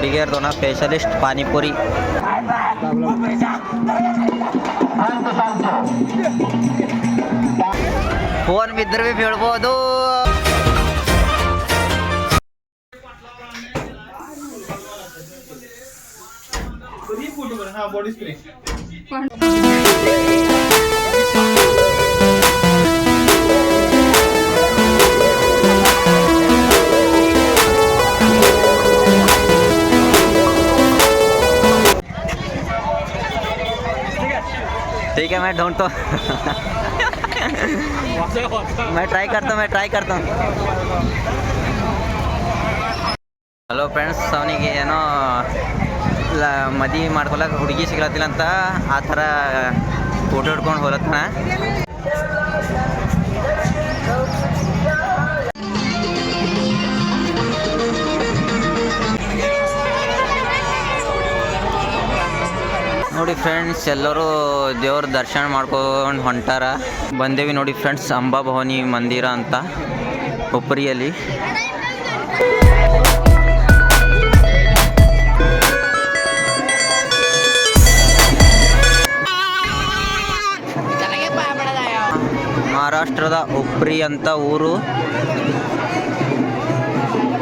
ಹುಡುಗಿಯರ್ದೋನ specialist panipuri phone ಬಿದ್ದರೆ ಭೀ ಹೇಳ್ಬೋದು हा ठीक है मैं ढूंढता हूँ मैं ट्राई करता हूँ मैं ट्राई करता हूँ ಹಲೋ ಫ್ರೆಂಡ್ಸ್ ಅವನಿಗೆ ಏನೋ ಲ ಮದುವೆ ಮಾಡ್ಕೊಳಕ್ಕೆ ಹುಡುಗಿ ಸಿಗ್ಲತ್ತಿಲ್ಲ ಅಂತ ಆ ಥರ ಫೋಟೋ ಹಿಡ್ಕೊಂಡು ಹೋಲತ್ತನ ಫ್ರೆಂಡ್ಸ್ ಎಲ್ಲರೂ ದೇವ್ರ ದರ್ಶನ ಮಾಡ್ಕೊಂಡು ಹೊಂಟಾರ. ಬಂದೇವಿ ನೋಡಿ ಫ್ರೆಂಡ್ಸ್ ಅಂಬಾಭವಾನಿ ಮಂದಿರ ಅಂತ ಉಪ್ರಿಯಲ್ಲಿ. ಮಹಾರಾಷ್ಟ್ರದ ಉಪ್ರಿ ಅಂತ ಊರು.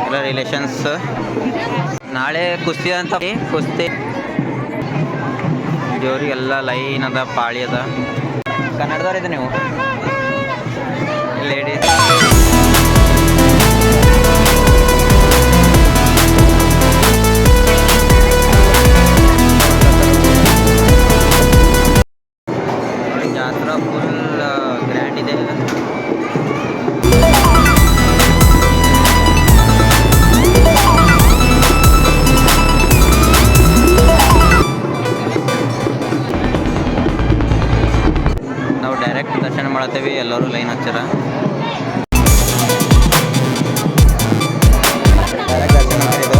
ಎಲ್ಲ ರಿಲೇಷನ್ಸ್ ನಾಳೆ ಕುಸ್ತಿ ಅಂತ. ಕುಸ್ತಿ. ದೇವ್ರಿಗೆಲ್ಲ ಲೈನ್ ಅದ ಪಾಳಿ ಅದ. ಕನ್ನಡದವ್ರಿದೆ ನೀವು? ಲೇಡೀಸ್ ಮಾಡತ್ತೇವೆ ಎಲ್ಲರೂ ಲೈನ್ ಹಚ್ಚಾರ Direct ದರ್ಶನ ಮಾಡಿದ್ದು.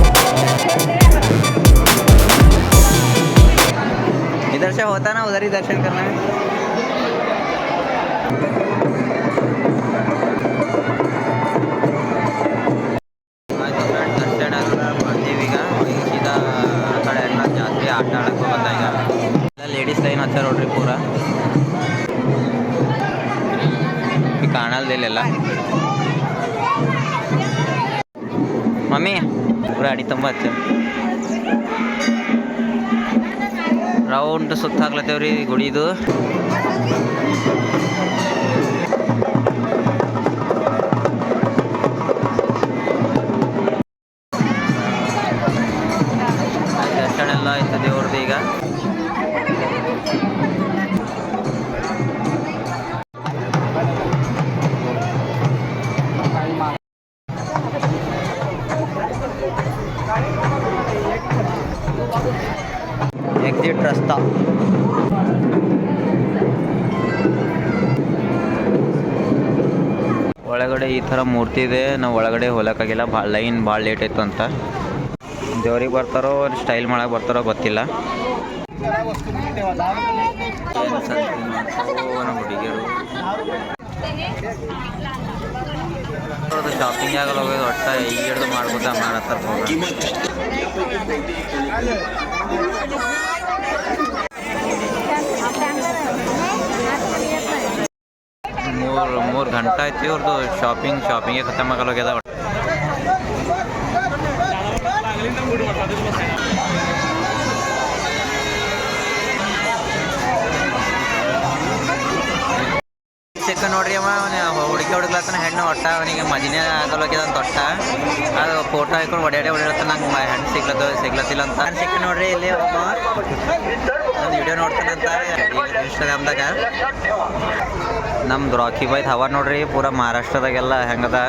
इधर से होता ना उधर ही दर्शन करना ಈಗ ಕಾಣಲ್ದಿಲ್ಲ ಮಮ್ಮಿ ಪೂರ ಅಡಿ ತುಂಬ ಹಚ್ಚ. ರೌಂಡ್ ಸುತ್ತ ಹಾಕ್ಲತ್ತೇವ್ರಿ ಗುಡಿದು. ಒಳಗಡೆ ಈ ಥರ ಮೂರ್ತಿ ಇದೆ. ನಾವು ಒಳಗಡೆ ಹೋಲಕ್ಕಾಗಿಲ್ಲ. ಭಾಳ ಲೈನ್ ಭಾಳ ಲೇಟ್ ಆಯ್ತು ಅಂತ. ದೇವ್ರಿಗೆ ಬರ್ತಾರೋ ಸ್ಟೈಲ್ ಮಾಡೋಕೆ ಬರ್ತಾರೋ ಗೊತ್ತಿಲ್ಲ. ಹುಡುಗಿಯರು ಶಾಪಿಂಗ್ ಆಗಲ್ಲ, ಹೋಗೋದು ಒಟ್ಟ ಈಗ ಹಿಡ್ದು ಮಾಡ್ಬೋದ ಮಾಡತ್ತಾರ ಮೂರು ಮೂರು ಗಂಟೆ ಆಯ್ತು ಇವ್ರದ್ದು ಶಾಪಿಂಗ್ ಶಾಪಿಂಗೇ ಖತಮ್ ಆಗಲ್ಲ ಹೋಗ್ಯದ. ಸಿಕ್ಕ ನೋಡ್ರಿ ಅವ ಹುಡುಗಿ ಹುಡುಗ್ಲತ್ತನ ಹೆಣ್ಣು ಒಟ್ಟ ಅವನಿಗೆ ಮದಿನೇ ಆಗಲೋಗ್ಯದ ಅಂತ ಒಟ್ಟ ಅದು ಫೋಟೋ ಹಾಕೊಂಡು ಒಡ್ಯಾಡೆ ಹೊಡಿರತ್ತ ನಂಗೆ ಹೆಣ್ಣು ಸಿಗ್ಲತ್ತ ಸಿಗ್ಲತ್ತಿಲ್ಲ ಅಂತ. ಹೆಣ್ಣು ಸಿಕ್ಕ ನೋಡ್ರಿ ಇಲ್ಲಿ ಒಂದು ವಿಡಿಯೋ ನೋಡ್ತಾನಂತ ಇನ್ಸ್ಟಾಗ್ರಾಮ್ದಾಗ ನಮ್ದು ರಾಕಿ ಬಾಯ್ ಹವಾ ನೋಡ್ರಿ ಪೂರಾ ಮಹಾರಾಷ್ಟ್ರದಾಗೆಲ್ಲ ಹೆಂಗದ.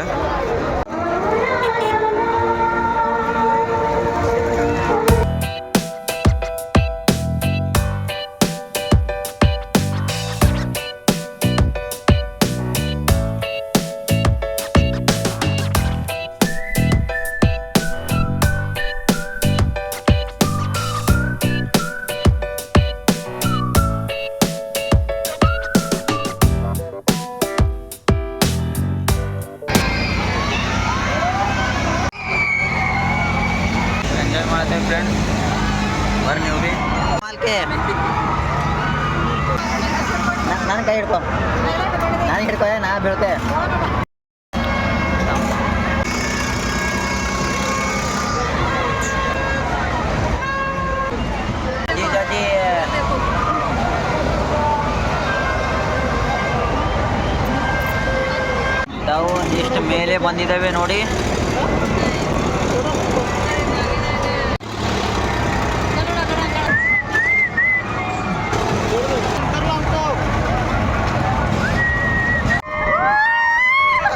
ಆಲ್ಮೋಸ್ಟ್ ಮೇಲೆ ಬಂದಿದ್ದಾವೆ ನೋಡಿ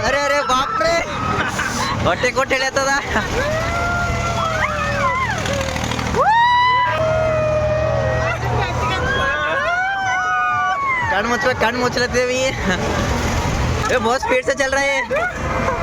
ಅರೆ ಅರೆ ಬಾಪ್ರೆ ಹೊಟ್ಟೆ ಕೊಟ್ಟು ಹೇಳ್ತದ ಕಣ್ಣು ಮುಚ್ಚ ಕಣ್ಣು ಮುಚ್ಚಲತ್ತೀವಿ बहुत स्पीड से चल रहे है।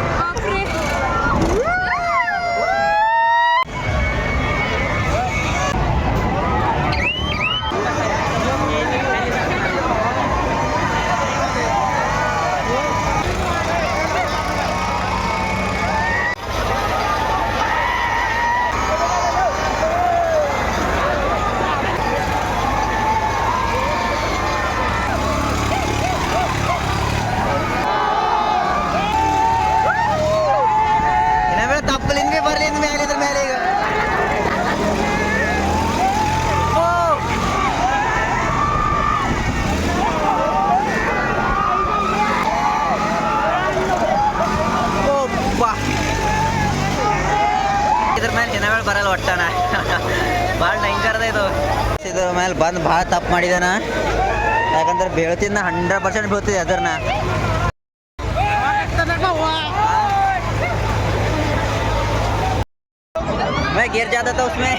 ತಪ್ಪು ಮಾಡಿದಾನ ಯಾಕಂದ್ರೆ ಬೀಳ್ತಿದ್ದ ಹಂಡ್ರೆಡ್ ಪರ್ಸೆಂಟ್ ಬೀಳ್ತಿದ್ದೆ ಅದ್ರನ್ನ मैं गिर जाता था उसमें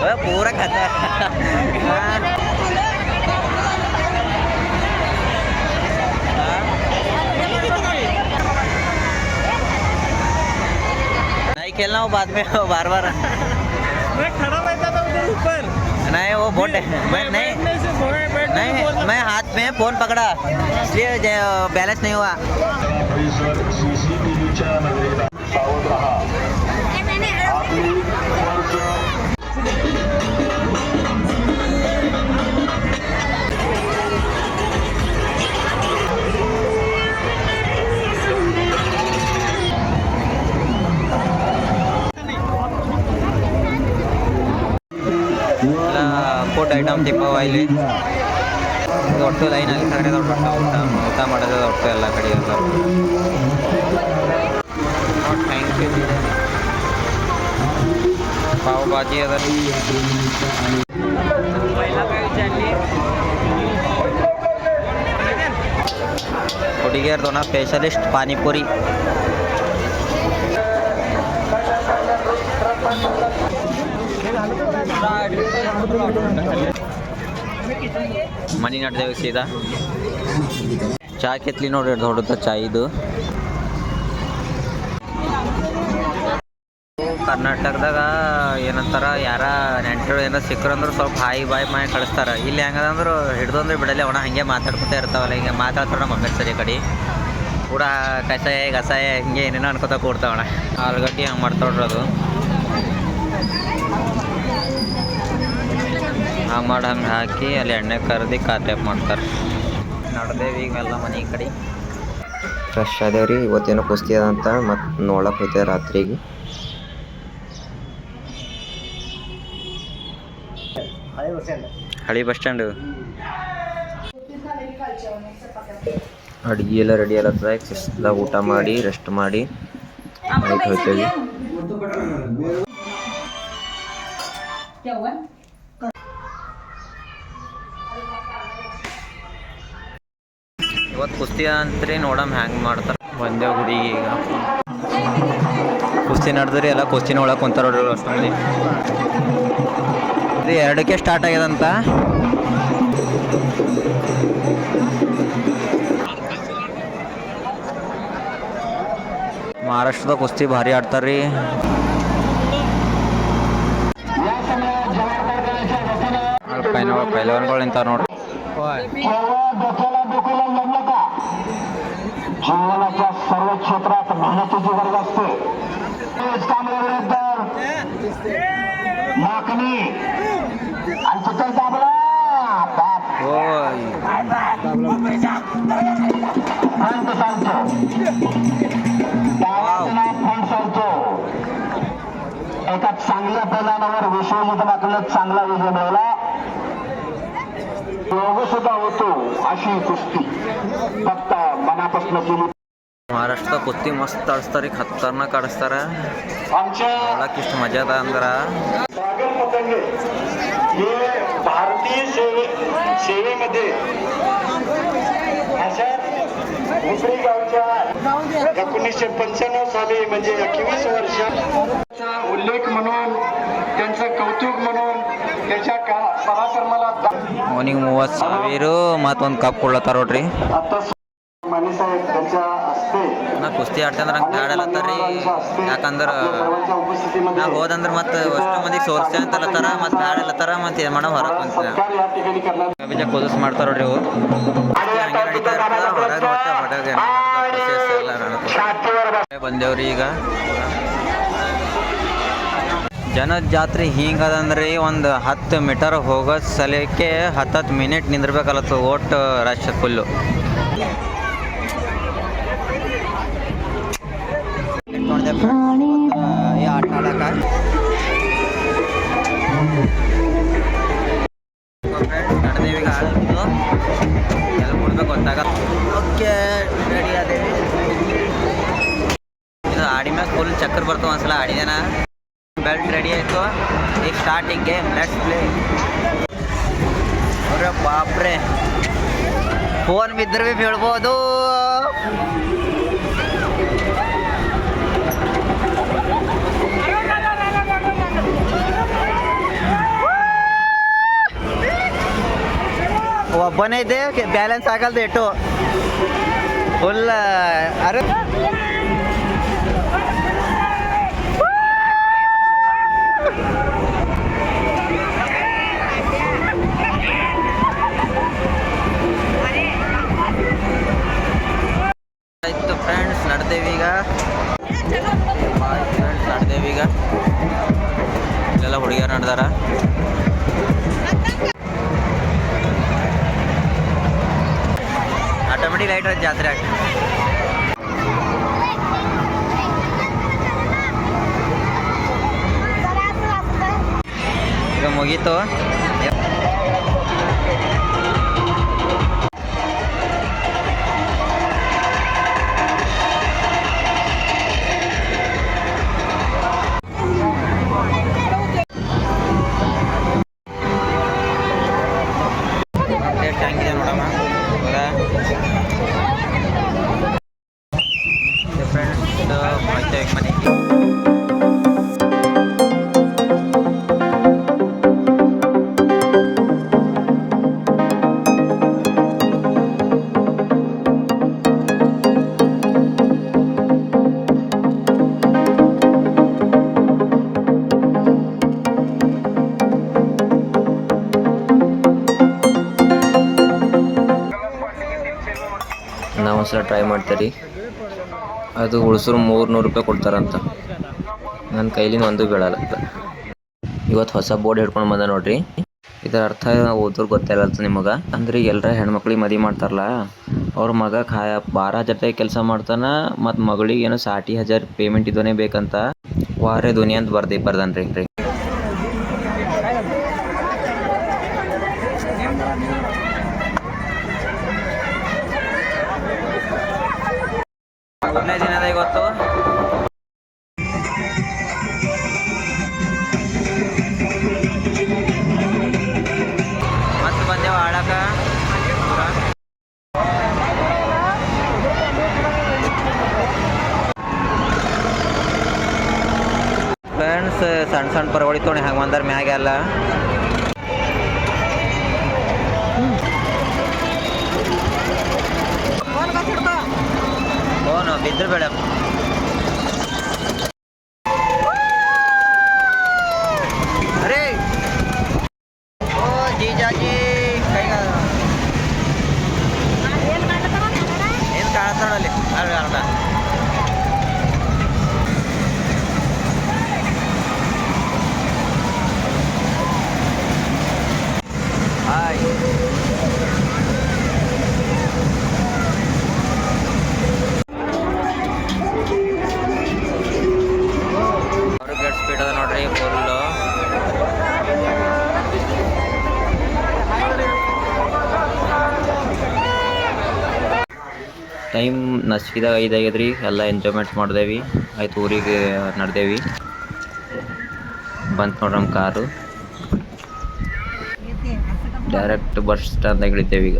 वो पूरा खतर नहीं खेलना वो बाद में बार बार वो बोट मैं नहीं से नहीं मैं हाथ में फ़ोन पकड़ा। इसलिए बैलेंस नहीं हुआ। परिसर स्पोर्ट आयटम ते पवायले वाटतो लाईन आली सगळ्यात वाटतं मोठा मोठाचा वाटतो याला कडे थँक्यू पावभाजी आता पहिला काय विचारली कोटीगेर दोना स्पेशलिस्ट पाणीपुरी ಮನಿ ನಡ್ದೇವಿ ಸೀದಾ. ಚಾ ಕೆತ್ಲಿ ನೋಡ್ರಿ ದೊಡ್ಡದ ಚಾ ಇದು. ಕರ್ನಾಟಕದಾಗ ಏನಂತಾರ, ಯಾರ ನೆಂಟರು ಏನೋ ಸಿಕ್ಕರಂದ್ರೆ ಸ್ವಲ್ಪ ಹಾಯಿ ಬಾಯಿ ಮಾಯಿ ಕಳಿಸ್ತಾರೆ. ಇಲ್ಲಿ ಹೆಂಗದಂದ್ರೆ ಹಿಡ್ದಂದ್ರೆ ಬಿಡಲ್ಲ ಅವಣ ಹಂಗೆ ಮಾತಾಡ್ಕೊತಾ ಇರ್ತಾವಲ್ಲ, ಹಿಂಗೆ ಮಾತಾಡ್ತಾರ ನಮ್ಮ ಸರಿ ಕಡೆ. ಕೂಡ ಕಷಾಯ, ಗಸಾಯ, ಹಿಂಗೆ ಏನೇನೋ ಅನ್ಕೋತಾ ಕೂಡ್ತಾವಣ. ಆಲೂಗಡ್ಡೆ ಹಂಗೆ ಮಾಡ್ತಾವ್ರಿ ಅದು. ಹಂಗೆ ಮಾಡಿ ಹಂಗೆ ಹಾಕಿ ಅಲ್ಲಿ ಎಣ್ಣೆ ಕರ್ದು ಕಾತ್ಯಾಪ್ ಮಾಡ್ತಾರೆ. ನಡ್ದೇವಿ ಈಗ ಎಲ್ಲ ಮನೆ ಕಡೆ. ಫ್ರೆಶ್ ಅದೇವ್ರಿ ಇವತ್ತೇನೋ ಕುಸ್ತಿ ಅದ ಅಂತ ಮತ್ತು ನೋಡಕ್ಕೆ ಹೋಯ್ತೇವೆ ರಾತ್ರಿಗೆ. ಹಳಿ ಬಸ್ ಸ್ಟ್ಯಾಂಡು. ಅಡ್ಗೆ ಎಲ್ಲ ರೆಡಿ ಆಗತ್ತದ ಶಿಸ್ತಾಗ ಊಟ ಮಾಡಿ ರೆಸ್ಟ್ ಮಾಡಿ. ನೈಟ್ ಇವತ್ತು ಕುಸ್ತಿ ಅಂತ್ರಿ ನೋಡಮ್ ಹ್ಯಾಂಗ್ ಮಾಡ್ತಾರೆ. ಒಂದೇ ಗುಡಿ ಈಗ. ಕುಸ್ತಿ ನಡೆದ್ರಿ, ಎಲ್ಲ ಕುಸ್ತಿನ ಒಳಗೆ ಕುಂತಾರ ನೋಡ್ರಿ ಎರಡಕ್ಕೆ ಸ್ಟಾರ್ಟ್ ಆಗ್ಯದಂತ. ಮಹಾರಾಷ್ಟ್ರದ ಕುಸ್ತಿ ಭಾರಿ ಆಡ್ತಾರ್ರಿ. ಪೈಲ ಪೈಲವಾನ್ಗಳು ನಿಂತಾರ ನೋಡ್ರಿ. तेव्हा डोक्याला डोक्याला का जीवनाच्या सर्व क्षेत्रात मेहनतीची गरज असते. माकणी. आणि तिथं दाबला. सांगतो एका चांगल्या प्रमाणावर विश्वयुद्ध माकडलं चांगला विजय मिळवला. महाराष्ट्र कुस्ती मस्त असतारे खतरनाक असतारा आमच्या किस्त मजा आता अंदरा भारतीय सेवेमध्ये एकोणीसशे पंच्याण्णव साली म्हणजे एकवीस वर्षाचा उल्लेख म्हणून ಅವನಿಗೆ ಮೂವತ್ತು ಸಾವಿರ, ಮತ್ತೊಂದು ಕಪ್ ಕೊಡ್ಲತ್ತಾರ ನೋಡ್ರಿ. ನಾ ಕುಸ್ತಿ ಆಡ್ತಂದ್ರೆ ನಂಗೆ ಬ್ಯಾಡಲತ್ತಾರೀ ಯಾಕಂದ್ರೆ ನಾ ಹೋದಂದ್ರೆ ಮತ್ತೆ ಅಷ್ಟು ಮಂದಿಗೆ ಸೋಲ್ಸೆ ಅಂತಲತ್ತಾರ ಮತ್ತೆ ಆಡಲತ್ತಾರ ಮತ್ತೆ ಏನು ಮಾಡೋ ಹೊರಗೆ ಬಂತ ಬೀಜ ಮಾಡ್ತಾರ ನೋಡ್ರಿ ಹಂಗೆ ನಡೀತಾ ಹೊರಗೆ ಹೊರಗೆ ಬಂದೇವ್ರಿ ಈಗ. ಜನದ ಜಾತ್ರೆ ಹಿಂಗದಂದ್ರಿ ಒಂದು ಹತ್ತು ಮೀಟರ್ ಹೋಗೋ ಸಲಕ್ಕೆ ಹತ್ತತ್ತು ಮಿನಿಟ್ ನಿಂದಿರ್ಬೇಕಲ್ಲತ್ತು ಒಟ್ಟು ರಶ್ ಫುಲ್ಲು ಆಟ ಆಡಕ ಬೆಲ್ಟ್ ರೆಡಿ ಆಯ್ತು ಈಗ ಸ್ಟಾರ್ಟಿಂಗ್ ಗೇಮ್ ಲೆಟ್ಸ್ ಪ್ಲೇ ಅವ್ರೆ ಬಾಪ್ರೆ ಫೋನ್ ಬಿದ್ದರೆ ಭೀ ಬೀಳ್ಬೋದು ಒಬ್ಬನೇ ಇದ್ದೆ ಬ್ಯಾಲೆನ್ಸ್ ಆಗಲ್ದು ಎಟ್ಟು ಫುಲ್ ಅರೆ ಮುಗೀತು. ಅದು ಉಳ್ಸರು ಮೂರ್ನೂರು ರೂಪಾಯಿ ಕೊಡ್ತಾರಂತ. ನನ್ನ ಕೈಲಿನ ಒಂದು ಬೀಳಲ್ಲ. ಇವತ್ತು ಹೊಸ ಬೋರ್ಡ್ ಹಿಡ್ಕೊಂಡು ಬಂದ ನೋಡ್ರಿ. ಇದರ ಅರ್ಥ ಓದೋರು ಗೊತ್ತಿಲ್ಲ ನಿಮಗೆ. ಅಂದ್ರೆ ಎಲ್ಲರ ಹೆಣ್ಮಕ್ಳಿಗೆ ಮದಿ ಮಾಡ್ತಾರಲ್ಲ. ಅವ್ರ ಮಗ ಖಾಯ ಬಾರ ಜೊತೆ ಕೆಲಸ ಮಾಡ್ತಾನ, ಮತ್ತು ಮಗಳಿಗೆ ಏನೋ ಸಾಟಿ ಹಜಾರ್ ಪೇಮೆಂಟ್ ಇದನ್ನೇ ಬೇಕಂತ. ವಾರೇ ಧ್ವನಿ ಅಂತ ಬರ್ದಿ ಬರ್ದನ್ರಿ ರೀ ಸಣ್ಣ ತೋಣಿ ಹಂಗೆ ಬಂದಾರ ಮ್ಯಾಗೆಲ್ಲ ಓನು ಬಿದ್ರು ಬೇಡ. ಟೈಮ್ ನಸ್ಕಿದಾಗ ಐದಾಗ್ಯದ ರೀ ಎಲ್ಲ ಎಂಜಾಯ್ಮೆಂಟ್ ಮಾಡ್ದೇವಿ, ಆಯ್ತು ಊರಿಗೆ ನಡೆದೇವಿ. ಬಂತು ನೋಡ್ರಿ ನಮ್ಮ ಕಾರು. ಡೈರೆಕ್ಟ್ ಬಸ್ ಸ್ಟ್ಯಾಂಡ್ದಾಗ ಇಳಿತೇವೆ ಈಗ.